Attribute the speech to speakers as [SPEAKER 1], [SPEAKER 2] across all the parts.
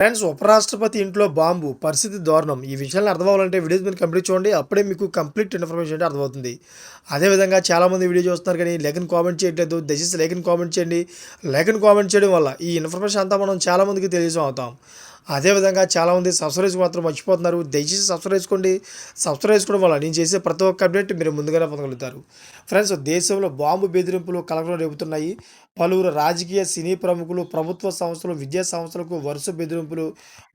[SPEAKER 1] Friends ఉపరాష్ట్రపతి ఇంట్లో bomb పరిస్థితి దారుణం. ఈ విషయాన్ని అర్థం అవ్వాలంటే వీడియోస్ మీరు కంప్లీట్ చూడండి. అప్పుడే మీకు కంప్లీట్ ఇన్ఫర్మేషన్ అంటే అర్థమవుతుంది. అదేవిధంగా చాలామంది వీడియో చూస్తున్నారు కానీ లేఖను కామెంట్ చేయట్లేదు. దయచేసి లేఖను కామెంట్ చేయండి. లేఖను కామెంట్ చేయడం వల్ల ఈ ఇన్ఫర్మేషన్ అంతా మనం చాలామందికి తెలియజేసం అదేవిధంగా చాలామంది సబ్స్క్రైబ్ మాత్రం మర్చిపోతున్నారు. దయచేసి సబ్స్క్రైబ్ చేసుకోండి. సబ్స్క్రైబ్ చేసుకోవడం వల్ల నేను చేసే ప్రతి ఒక్క అప్డేట్ మీరు ముందుగానే పొందగలుగుతారు. ఫ్రెండ్స్ దేశంలో బాంబు బెదిరింపులు కలకలం రేపుతున్నాయి. పలువురు రాజకీయ సినీ ప్రముఖులు ప్రభుత్వ సంస్థలు విద్యా సంస్థలకు వరుస బెదిరింపులు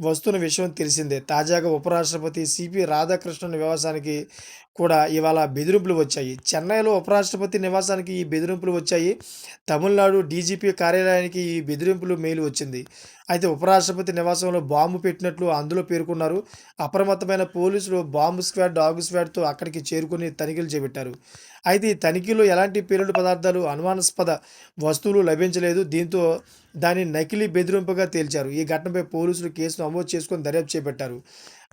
[SPEAKER 1] వస్తున్న విషయం తెలిసిందే. తాజాగా ఉపరాష్ట్రపతి సిపి రాధాకృష్ణన్ వ్యవసాయానికి కూడా ఇవాళ బెదిరింపులు వచ్చాయి. చెన్నైలో ఉపరాష్ట్రపతి నివాసానికి ఈ బెదిరింపులు వచ్చాయి. తమిళనాడు డీజీపీ కార్యాలయానికి ఈ బెదిరింపులు మెయిల్ వచ్చింది. అయితే ఉపరాష్ట్రపతి నివాసంలో బాంబు పెట్టినట్లు అందులో పేర్కొన్నారు. అప్రమత్తమైన పోలీసులు బాంబు స్క్వాడ్ డాగ్ స్క్వాడ్తో అక్కడికి చేరుకుని తనిఖీలు చేపట్టారు. అయితే ఈ తనిఖీలో ఎలాంటి పేలుడు పదార్థాలు అనుమానాస్పద వస్తువులు లభించలేదు. దీంతో దాన్ని నకిలీ బెదిరింపుగా తేల్చారు. ఈ ఘటనపై పోలీసులు కేసు నమోదు చేసుకొని దర్యాప్తు చేపట్టారు.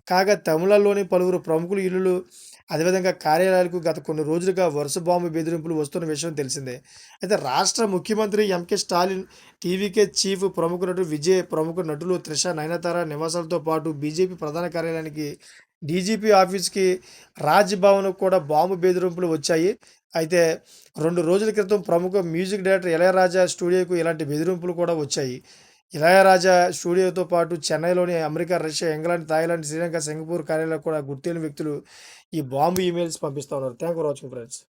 [SPEAKER 1] కాగా తమిళనాడులోని పలువురు ప్రముఖులు ఇల్లులు అదేవిధంగా కార్యాలయాలకు గత కొన్ని రోజులుగా వరుస బాంబు బెదిరింపులు వస్తున్న విషయం తెలిసిందే. అయితే రాష్ట్ర ముఖ్యమంత్రి ఎంకే స్టాలిన్ టీవీకే చీఫ్ ప్రముఖ నటుడు విజయ్ ప్రముఖ నటులు త్రిష నయనతార నివాసాలతో పాటు బీజేపీ ప్రధాన కార్యాలయానికి డీజీపీ ఆఫీస్కి రాజ్భవన్కు కూడా బాంబు బెదిరింపులు వచ్చాయి. అయితే రెండు రోజుల క్రితం ప్రముఖ మ్యూజిక్ డైరెక్టర్ ఇళయరాజా స్టూడియోకు ఇలాంటి బెదిరింపులు కూడా వచ్చాయి. ఇళయరాజా స్టూడియోతో పాటు చెన్నైలోని America Russia England Thailand Sri Lanka Singapore కార్యాలయాలకు కూడా గుర్తిన వ్యక్తులు ఈ బాంబు ఈమెయిల్స్ పంపిస్తూ ఉన్నారు. Thank for watching friends